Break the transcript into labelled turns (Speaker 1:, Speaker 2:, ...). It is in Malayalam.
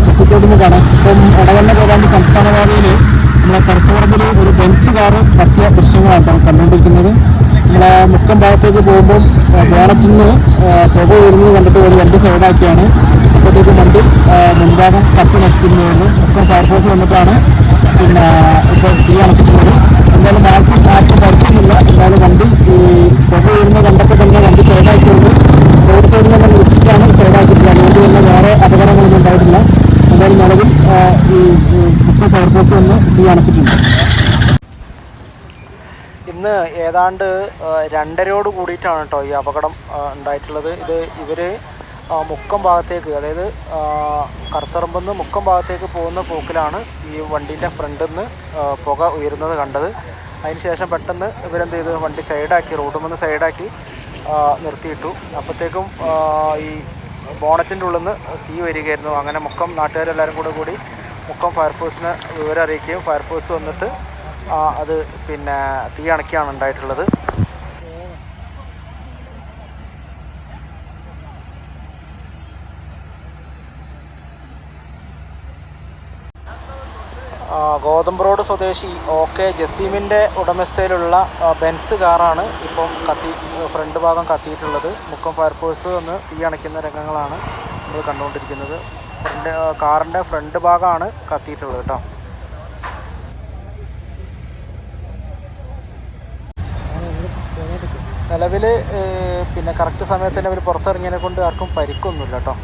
Speaker 1: കുറ്റിത്തോട് നിന്ന് കാണാം. ഇപ്പം ഇടവണ്ണ പോകാണ്ട് സംസ്ഥാന പാതയിൽ നമ്മളെ കറുത്തുപറമ്പിൽ ഒരു ബെൻസ് കാറ് പറ്റിയ ദൃശ്യങ്ങളാണ് കണ്ടുകൊണ്ടിരിക്കുന്നത്. നമ്മളെ മുക്കം ഭാഗത്തേക്ക് പോകുമ്പം ബോണറ്റിൽ നിന്ന് പുക ഉയർന്നു കണ്ടിട്ട് ഒരു വണ്ടി സൈഡാക്കിയാണ്. അപ്പോഴത്തേക്ക് വണ്ടി മുൻഭാഗം കത്തി നശിച്ചിരുന്നു മുക്കം ഫയർഫോഴ്സ് വന്നിട്ടാണ് പിന്നെ ഇപ്പോൾ തീ അണച്ചിട്ടുള്ളത്. എന്തായാലും ആർക്കും ആർക്കും പരിക്കൊന്നുമില്ല എന്തായാലും വണ്ടി ഈ പുക ഉയർന്നത് കണ്ടപ്പോൾ തന്നെ വണ്ടി സൈഡാക്കിയത് റോഡ് സൈഡിൽ തന്നെ നിർത്തിയിട്ടാണ് സൈഡാക്കിയിട്ടുള്ളത് അതുകൊണ്ട് തന്നെ വേറെ അപകടങ്ങളൊന്നും ഉണ്ടായിട്ടില്ല എന്തായാലും നിലവിൽ ആ, ഈ ഈ മുക്കം ഫയർഫോഴ്സ് വന്ന് തീ അണച്ചിട്ടുണ്ട്.
Speaker 2: ഇന്ന് ഏതാണ്ട് രണ്ടരയോട് കൂടിയിട്ടാണ് കേട്ടോ ഈ അപകടം ഉണ്ടായിട്ടുള്ളത്. ഇത് ഇവർ മുക്കം ഭാഗത്തേക്ക് അതായത് കറുത്തറമ്പിൽ നിന്ന് മുക്കം ഭാഗത്തേക്ക് പോകുന്ന പോക്കിലാണ് ഈ വണ്ടീന്റെ ഫ്രണ്ടിൽ നിന്ന് പുക ഉയരുന്നത് കണ്ടത്. അതിനുശേഷം പെട്ടെന്ന് ഇവരെന്ത് ചെയ്തു? വണ്ടി സൈഡാക്കി റോഡിൽ നിന്ന് സൈഡാക്കി നിർത്തിയിട്ടു. അപ്പോഴത്തേക്കും ഈ ബോണറ്റിന്റെ ഉള്ളിൽ നിന്ന് തീ വരികയായിരുന്നു. അങ്ങനെ മുക്കം നാട്ടുകാരെല്ലാവരും കൂടെ കൂടി മുക്കം ഫയർഫോഴ്സിനെ വിവരം അറിയിക്കുകയും ഫയർഫോഴ്സ് വന്നിട്ട് അത് പിന്നെ തീ അണക്കിയാണ് ഉണ്ടായിട്ടുള്ളത്. ഗോതമ്പ് റോഡ് സ്വദേശി ഒ കെ ജസീമിന്റെ ഉടമസ്ഥയിലുള്ള ബെൻസ് കാറാണ് ഇപ്പം കത്തി ഫ്രണ്ട് ഭാഗം കത്തിയിട്ടുള്ളത്. മുക്കം ഫയർഫോഴ്സ് വന്ന് തീ അണയ്ക്കുന്ന രംഗങ്ങളാണ് നമ്മൾ കണ്ടുകൊണ്ടിരിക്കുന്നത്. ഫ്രണ്ട് കാറിന്റെ ഫ്രണ്ട് ഭാഗമാണ് കത്തിയിട്ടുള്ളത് കേട്ടോ. നിലവിൽ പിന്നെ കറക്റ്റ് സമയത്ത് തന്നെ അവർ പുറത്തിറങ്ങിയതിനെ കൊണ്ട് ആർക്കും പരിക്കൊന്നുമില്ല കേട്ടോ.